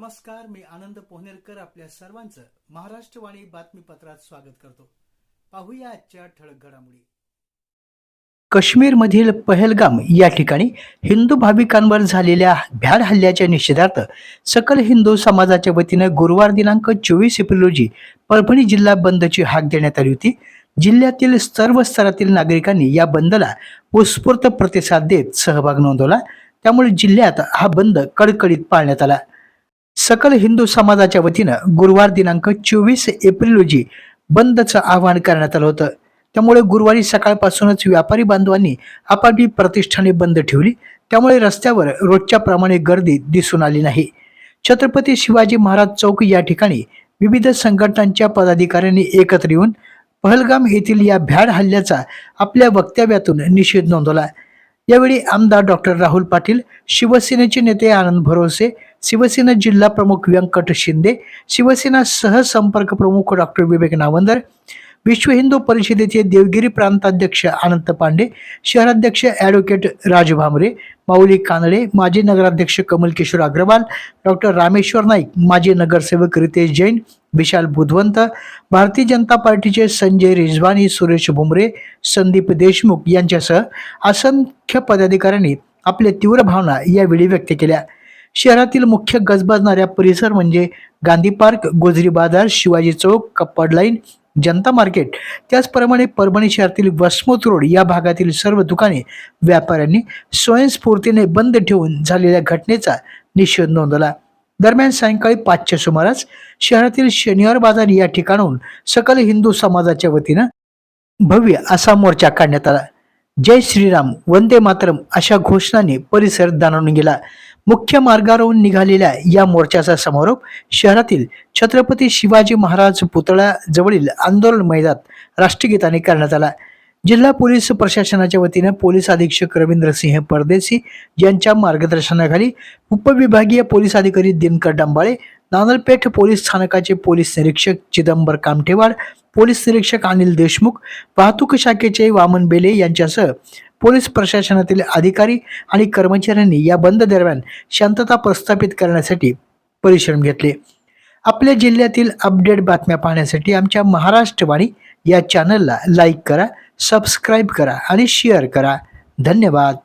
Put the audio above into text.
नमस्कार मी आनंद पोहनेरकर आपल्या सर्वांचं महाराष्ट्रवाणी बातमीपत्रात स्वागत करतो. पाहूया आजच्या ठळक घडामोडी. काश्मीरमधील पहलगाम या ठिकाणी हिंदू भाविकांवर झालेल्या भ्याड हल्ल्याच्या निषेधार्थ सकल हिंदू समाजाच्या वतीनं गुरुवार दिनांक चोवीस एप्रिल रोजी परभणी जिल्हा बंदची हाक देण्यात आली होती. जिल्ह्यातील सर्व स्तरातील नागरिकांनी या बंदला उत्स्फूर्त प्रतिसाद देत सहभाग नोंदवला. त्यामुळे जिल्ह्यात हा बंद कडकडीत पाळण्यात आला. सकल हिंदू समाजाच्या वतीनं गुरुवार दिनांक चोवीस एप्रिल रोजी बंदचं आवाहन करण्यात आलं होतं. त्यामुळे गुरुवारी सकाळपासूनच व्यापारी बांधवांनी आपापली प्रतिष्ठाने बंद ठेवली. त्यामुळे रस्त्यावर रोजच्या प्रमाणे गर्दी दिसून आली नाही. छत्रपती शिवाजी महाराज चौक या ठिकाणी विविध संघटनांच्या पदाधिकाऱ्यांनी एकत्र येऊन पहलगाम येथील या भ्याड हल्ल्याचा आपल्या वक्तव्यातून निषेध नोंदवला. यावेळी आमदार डॉक्टर राहुल पाटील शिवसेनेचे नेते आनंद भरोसे शिवसेना जिल्हा प्रमुख व्यंकट शिंदे शिवसेना सहसंपर्क प्रमुख डॉक्टर विवेक नावंदर विश्व हिंदू परिषदेचे देवगिरी प्रांताध्यक्ष अनंत पांडे शहराध्यक्ष ॲडव्होकेट राज भामरे माऊली कानडे माजी नगराध्यक्ष कमल किशोर अग्रवाल डॉक्टर रामेश्वर नाईक माजी नगरसेवक रितेश जैन विशाल बुधवंत भारतीय जनता पार्टीचे संजय रिजवानी सुरेश भुमरे संदीप देशमुख यांच्यासह असंख्य पदाधिकाऱ्यांनी आपल्या तीव्र भावना यावेळी व्यक्त केल्या. शहरातील मुख्य गजबजणाऱ्या परिसर म्हणजे Gandhi park Gujari Bazar Shivaji Chowk Kappad line Janata market. त्याचप्रमाणे परभणी शहरातील वसमत रोड या भागातील सर्व दुकाने व्यापाऱ्यांनी स्वयंस्फूर्तीने बंद ठेवून झालेल्या घटनेचा निषेध नोंदवला. दरम्यान सायंकाळी पाचच्या सुमारास शहरातील शनिवार बाजार या ठिकाणाहून सकल हिंदू समाजाच्या वतीनं भव्य असा मोर्चा काढण्यात आला. जय श्रीराम वंदे मातरम अशा घोषणाने परिसर दानवून गेला. मुख्य मार्गावरून निघालेल्या या मोर्चाचा समारोप शहरातील छत्रपती शिवाजी महाराज पुतळ्याजवळील आंदोलन मैदानात राष्ट्रगीताने करण्यात आला. जिल्हा पोलीस प्रशासनाच्या वतीनं पोलीस अधीक्षक रवींद्र सिंह परदेशी यांच्या मार्गदर्शनाखाली उपविभागीय पोलीस अधिकारी दिनकर डंबाळे नानलपेठ पोलीस स्थानकाचे पोलीस निरीक्षक चिदंबर कामठेवाड पोलीस निरीक्षक अनिल देशमुख वाहतूक शाखेचे वामन बेले यांच्यासह पोलीस प्रशासनातील अधिकारी आणि कर्मचाऱ्यांनी या बंद दरम्यान शांतता प्रस्थापित करण्यासाठी परिश्रम घेतले. आपल्या जिल्ह्यातील अपडेट बातम्या पाहण्यासाठी आमच्या महाराष्ट्रवाणी या चॅनलला लाईक करा सबस्क्राईब करा आणि शेअर करा. धन्यवाद.